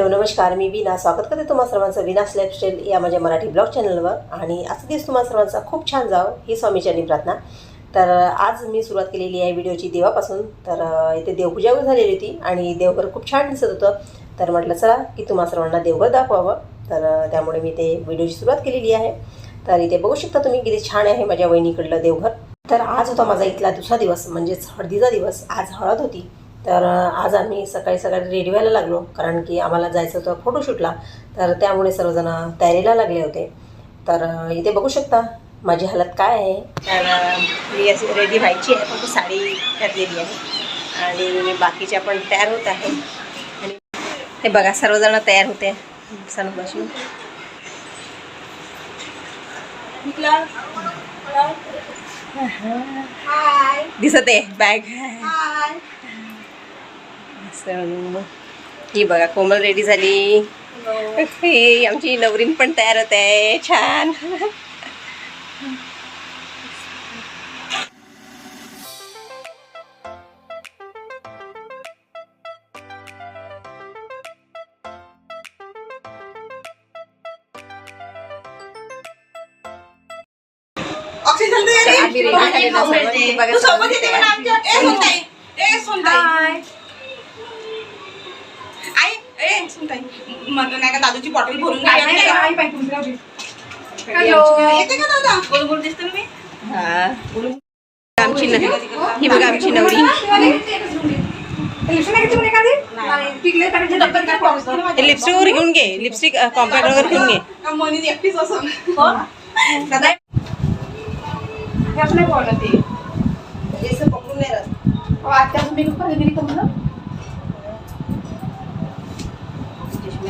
Hello नमस्कार. मी विना स्वागत करते तुम्हा सर्वांचं विनास लाईफस्टाईल या माझ्या मराठी ब्लॉग चॅनलवर आणि आजचा दिवस तुम्हा सर्वांचा खूप छान जावं ही स्वामीचरणी प्रार्थना. तर आज मी सुरुवात केलेली आहे व्हिडिओची देवापासून. तर इथे देवपूजा झालेली होती आणि देवघर खूप छान दिसत होतं. तर म्हटलं चला की तुम्हा सर्वांना देवघर दाखवावं. तर त्यामुळे मी ते व्हिडिओची सुरुवात केलेली आहे. तर इथे बघू शकता तुम्ही किती छान आहे माझ्या वहिनीकडलं देवघर. तर आज होता माझा इथला दुसरा दिवस म्हणजेच हळदीचा दिवस. आज हळद होती. तर आज आम्ही सकाळी सकाळी रेडी व्हायला लागलो. कारण की आम्हाला जायचं होतं फोटोशूटला तर त्यामुळे सर्वजण तयारीला लागले होते. तर इथे बघू शकता माझी हालत काय आहे. तर मी अशी रेडी व्हायची आहे. फक्त साडी घातलेली आहे. आणि बाकीच्या पण तयार होत आहे. आणि हे बघा सर्वजण तयार होते. सणपासून दिसत आहे. बॅग. ही बघा कोमल रेडी झाली. ही. आमची नवरीन पण तयार होत आहे. छान. आम्ही झालेलो बघा तू सोबत येते आमच्या ए सुनताई. ए सुनताई. आई ए सुनताई. म्हणलं नाही का दादूची बॉटल भरून घ्या येते का दादा? बोल बोल दिसते ना मी हा. आमची ही. बघा आमची नवरी. हे लिपस्टिक वगैरे घेऊन घे. लिपस्टिक कॉम्पॅक्ट वगैरे घेऊन घे. मनी एकटीच असं दादा पकडून नाही राहत.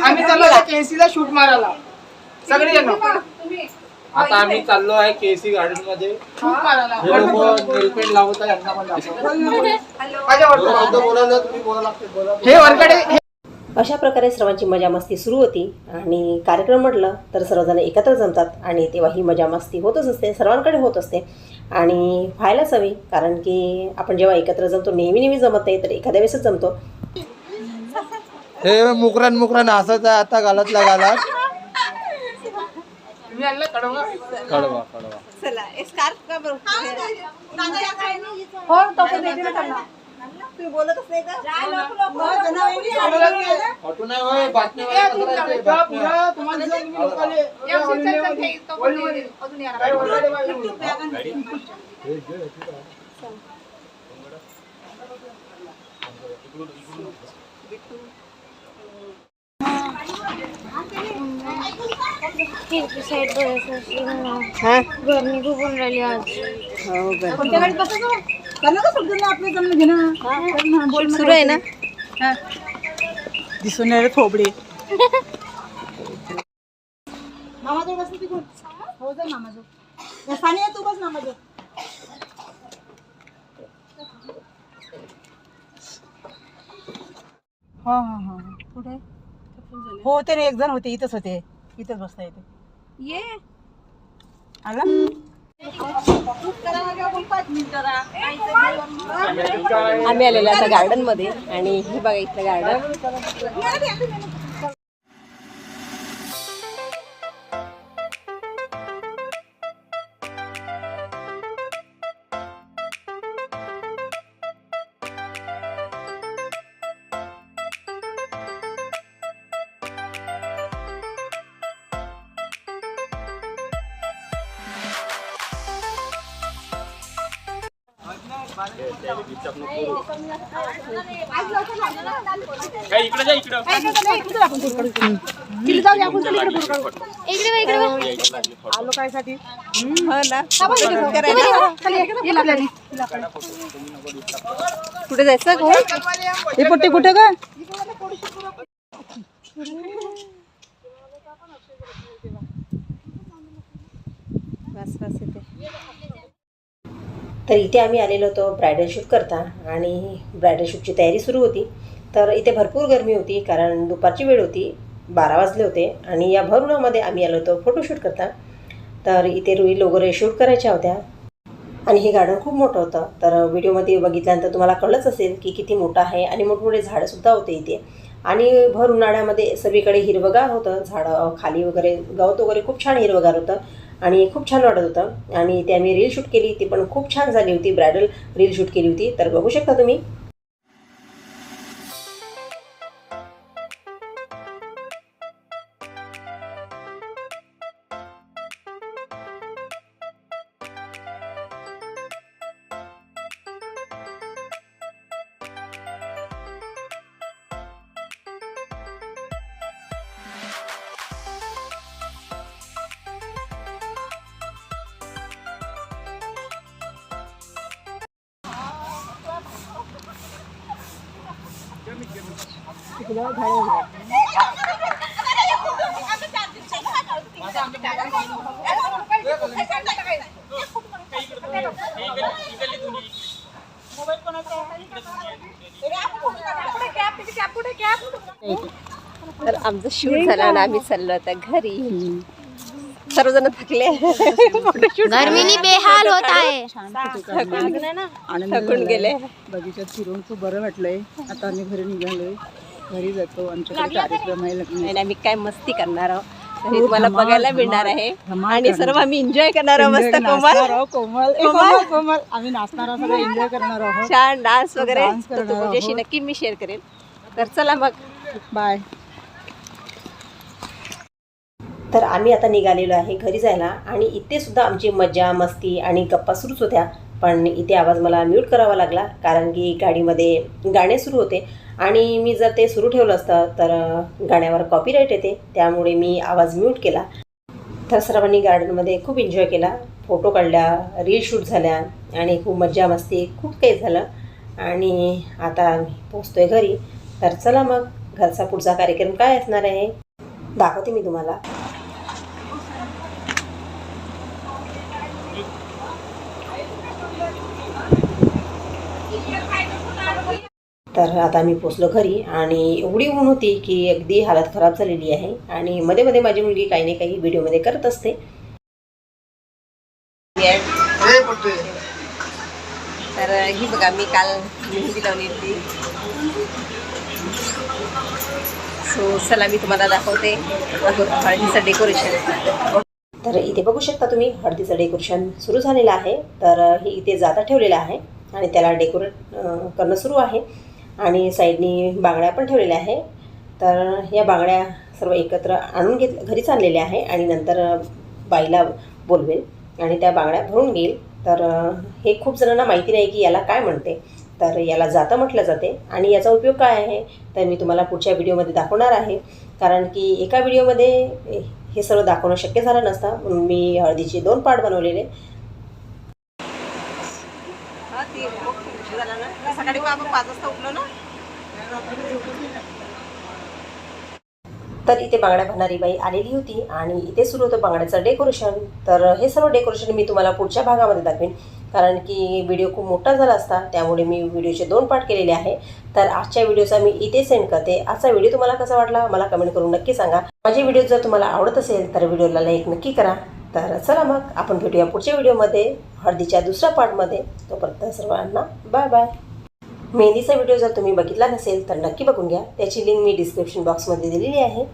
आम्ही चाललो केसीला शूट मारायला सगळे जण आता आम्ही चाललो आहे केसी गार्डनमध्ये हे लावत आहे यांना पण दाखव. माझ्या दोन शब्द वरती. बोलायला तुम्ही बोला लागते बोला हे वरकडे हे अशा प्रकारे सर्वांची मजा मस्ती सुरू होती आणि कार्यक्रम म्हटलं तर सर्वजण एकत्र जमतात आणि तेव्हा ही मजा मस्ती होतच असते सर्वांकडे होत असते आणि व्हायलाच हवी कारण की आपण जेव्हा एकत्र जमतो नेहमी नेहमी जमत नाही तर एखाद्या वेळेसच जमतो. हे मुकरान मुकरान हसत आहे आता तुम्ही आणलं कडवा. चला तुम्ही बोलतच नाही का? हटू नाही होय बातम्या वगैरे करायचे, बातम्या. पुढं तुम्हाला जर तुम्ही लोकाले- काय ओरडले पाहिजे. हां राहिली हो सुरू आहे ना? दिसून नाही रे थोबडे हा हा हा कुठे? हो होते ना एक जण होते इथंच होते. इथंच बसता येते ये. आला? आम्ही आलेलो आता गार्डनमध्ये आणि हे बघा इथलं गार्डन इकडे जा इकडं. इकडे बघ, इकडे बघ. आलो काय साठी? हो ना. कुठे जायचं कोण हे पोट्टी कुठे का बस बस इथे. तर इथे आम्ही आलेलो होतो ब्रायडल शूट करता आणि ब्रायडल शूटची तयारी सुरू होती. तर इथे भरपूर गरमी होती कारण दुपारची वेळ होती बारा वाजले होते आणि या भर उन्हामध्ये आम्ही आलो होतो फोटोशूट करता. तर इथे रुई वगैरे शूट करायच्या होत्या. आणि हे गार्डन खूप मोठं होतं. तर व्हिडिओमध्ये बघितल्यानंतर तुम्हाला कळलंच असेल की किती मोठं आहे आणि मोठमोठे झाडंसुद्धा होते इथे. आणि भर उन्हाळ्यामध्ये सगळीकडे हिरवगार होतं. झाडं खाली वगैरे गवत वगैरे खूप छान हिरवगार होतं. आणि खूप छान वाटत होतं. आणि ते आम्ही रील शूट केली ती पण खूप छान झाली होती. ब्रायडल रील शूट केली होती. तर बघू शकता तुम्ही. तर आमचं शूट झालं आणि आम्ही चाललो आता घरी. सर्वजण थकले. गर्मीनी बेहाल होत आहे. आनंद थकून. गेले. बगीचात फिरून खूप बरं वाटलंय. आता आम्ही घरी निघालोय. घरी जातो आमच्याकडे कार्यक्रम आहे लग्न आणि आम्ही काय मस्ती करणार आहोत आणि खूप तुम्हाला धमाल, बघायला धमाल, मिळणार आहे. धमाल आणि करणार. सर्व आम्ही एन्जॉय करणार आहोत मस्त कोमल. आहोत, कोमल. ए, कोमल. कोमल कोमल. आम्ही नाचणार आहोत सगळं एन्जॉय करणार आहोत. छान डान्स वगैरे. डान्स तर करणार तुमच्याशी आहोत. नक्की मी शेअर करेन. तर चला मग. बाय तर आम्ही आता निघालेलो आहे घरी जायला आणि इथे सुद्धा आमची मजा मस्ती आणि गप्पा सुरूच होत्या. पण इथे आवाज मला म्यूट करावा लागला कारण की गाडीमध्ये गाणे सुरू होते. आणि मी जर ते सुरू ठेवलं असतं तर गाण्यावर कॉपीराईट येते. त्यामुळे मी आवाज म्यूट केला. तर सर्वांनी गार्डनमध्ये खूप एन्जॉय केला. फोटो काढल्या रील शूट झाल्या आणि खूप मज्जा मस्ती खूप काही झालं. आणि आता मी पोचतोय घरी. तर चला मग घरचा पुढचा कार्यक्रम काय असणार आहे दाखवते मी तुम्हाला. तर आता मी पोचलो घरी आणि एवढी ऊन होती की अगदी हालत खराब झालेली आहे. आणि मध्ये मध्ये माझी मुलगी काही ना काही व्हिडिओमध्ये करत असते. तर ही बघा मी काल मेहंदी लावली होती. सो चला मी तुम्हाला दाखवते. हळदीचं डेकोरेशन तर इथे बघू शकता तुम्ही हळदीचं डेकोरेशन सुरू झालेलं आहे. तर हे इथे जाता ठेवलेलं आहे आणि त्याला डेकोरेट करणं सुरू आहे. आणि साईडनी बांगड्या पण ठेवलेल्या आहे. तर या बांगड्या सर्व एकत्र आणून घेत घरीच आणलेल्या आहे आणि नंतर बाईला बोलवेल आणि त्या बांगड्या भरून घेईल. तर हे खूप जणांना माहिती नाही की याला काय म्हणते. तर याला जातं म्हटलं जाते आणि याचा उपयोग काय आहे तर मी तुम्हाला पुढच्या व्हिडिओमध्ये दाखवणार आहे. कारण की एका व्हिडिओमध्ये हे सर्व दाखवणं शक्य झालं नसतं. म्हणून मी हळदीचे दोन पार्ट बनवलेले. सकाळी आपण पाच वाजता उठलो ना? तर इथे बांगड्या भरणारी बाई आलेली होती आणि इथे सुरू होतं बांगड्याचं डेकोरेशन. तर हे सर्व डेकोरेशन मी तुम्हाला पुढच्या भागामध्ये दाखवेन. कारण की व्हिडिओ खूप मोठा झाला असता त्यामुळे मी व्हिडिओचे दोन पार्ट केलेले आहे. तर आजच्या व्हिडिओचा मी इथे सेंड करते. आजचा व्हिडिओ तुम्हाला कसा वाटला मला कमेंट करून नक्की सांगा. माझे व्हिडिओ जर तुम्हाला आवडत असेल तर व्हिडिओला लाईक नक्की करा. तर चला मग आपण भेटूया पुढच्या व्हिडिओमध्ये हळदीच्या दुसऱ्या पार्टमध्ये. तोपर्यंत सर्वांना बाय बाय. मेहंदीचा व्हिडिओ जर तुम्ही बघितला नसेल तर नक्की बघून घ्या. त्याची लिंक मी डिस्क्रिप्शन बॉक्समध्ये दिलेली आहे.